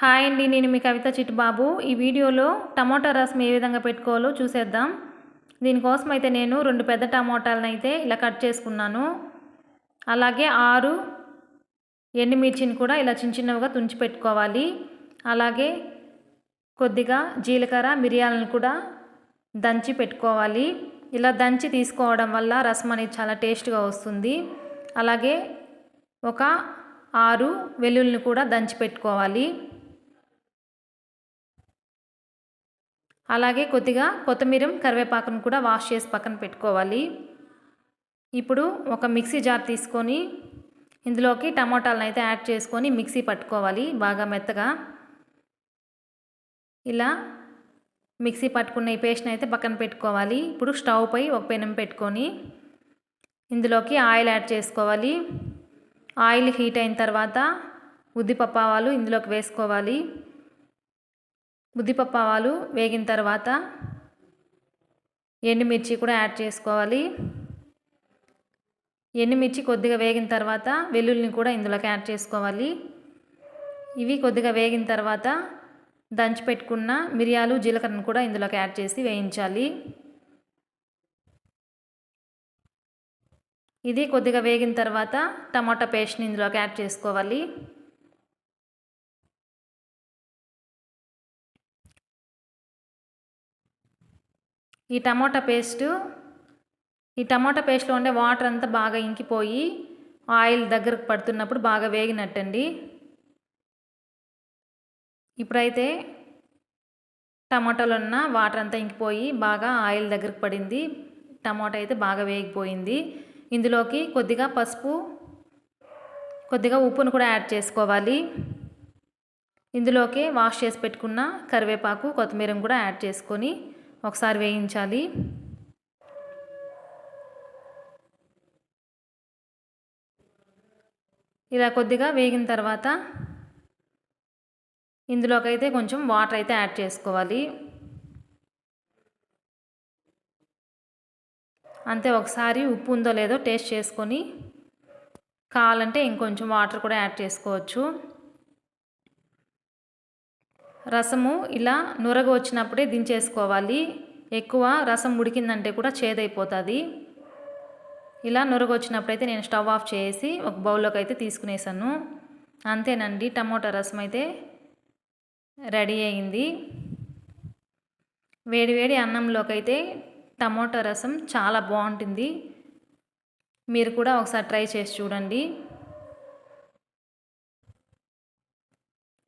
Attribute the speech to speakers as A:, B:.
A: Hi అండి నేను మీ కవిత చిట్టుబాబు ఈ వీడియోలో టమోటా రసం ఏ విధంగా పెట్టుకోవాలో చూసేద్దాం. దీనికోసం అయితే నేను రెండు పెద్ద టమాటాలను అయితే ఇలా కట్ చేసుకున్నాను. అలాగే ఆరు ఎండుమిర్చిని కూడా ఇలా చిన్న చిన్నవిగా తుంచి పెట్టుకోవాలి. అలాగే కొద్దిగా జీలకర్ర మిరియాలను కూడా దంచి పెట్టుకోవాలి. ఇలా దంచి తీసుకోవడం వల్ల రసం అనేది చాలా టేస్ట్గా వస్తుంది. అలాగే ఒక ఆరు వెల్లుల్ని కూడా దంచి పెట్టుకోవాలి. అలాగే కొద్దిగా కొత్తిమీర కరివేపాకును కూడా వాష్ చేసి పక్కన పెట్టుకోవాలి. ఇప్పుడు ఒక మిక్సీ జార్ తీసుకొని ఇందులోకి టమోటాలను అయితే యాడ్ చేసుకొని మిక్సీ పట్టుకోవాలి బాగా మెత్తగా. ఇలా మిక్సీ పట్టుకున్న ఈ పేస్ట్ని అయితే పక్కన పెట్టుకోవాలి. ఇప్పుడు స్టవ్ పై ఒక పెనం పెట్టుకొని ఇందులోకి ఆయిల్ యాడ్ చేసుకోవాలి. ఆయిల్ హీట్ అయిన తర్వాత ఉద్దిపప్పావాలు ఇందులోకి వేసుకోవాలి. ఉద్దిపప్పు ఆవాలు వేగిన తర్వాత ఎండుమిర్చి కూడా యాడ్ చేసుకోవాలి. ఎండుమిర్చి కొద్దిగా వేగిన తర్వాత వెల్లుల్లిని కూడా ఇందులోకి యాడ్ చేసుకోవాలి. ఇవి కొద్దిగా వేగిన తర్వాత దంచి పెట్టుకున్న మిరియాలు జీలకర్రను కూడా ఇందులోకి యాడ్ చేసి వేయించాలి. ఇది కొద్దిగా వేగిన తర్వాత టమాటా పేస్ట్ని ఇందులోకి యాడ్ చేసుకోవాలి. ఈ టమాటా పేస్ట్ ఈ టమాటా పేస్ట్లో ఉండే వాటర్ అంతా బాగా ఇంకిపోయి ఆయిల్ దగ్గరకు పడుతున్నప్పుడు బాగా వేగినట్టండి. ఇప్పుడైతే టమాటాలో ఉన్న వాటర్ అంతా ఇంకిపోయి బాగా ఆయిల్ దగ్గరకు పడింది. టమాటా అయితే బాగా వేగిపోయింది. ఇందులోకి కొద్దిగా పసుపు కొద్దిగా ఉప్పును కూడా యాడ్ చేసుకోవాలి. ఇందులోకి వాష్ చేసి పెట్టుకున్న కరివేపాకు కొత్తిమీర కూడా యాడ్ చేసుకొని ఒకసారి వేయించాలి. ఇలా కొద్దిగా వేగిన తర్వాత ఇందులోకైతే కొంచెం వాటర్ అయితే యాడ్ చేసుకోవాలి. అంతే ఒకసారి ఉప్పు ఉందో లేదో టేస్ట్ చేసుకొని కావాలంటే ఇంకొంచెం వాటర్ కూడా యాడ్ చేసుకోవచ్చు. రసము ఇలా నురగ వచ్చినప్పుడే దించేసుకోవాలి. ఎక్కువ రసం ఉడికిందంటే కూడా చేదైపోతుంది. ఇలా నురగ వచ్చినప్పుడైతే నేను స్టవ్ ఆఫ్ చేసి ఒక బౌల్లోకి అయితే తీసుకునేసాను. అంతేనండి టమోటా రసం అయితే రెడీ అయింది. వేడివేడి అన్నంలోకి అయితే టమోటా రసం చాలా బాగుంటుంది. మీరు కూడా ఒకసారి ట్రై చేసి చూడండి.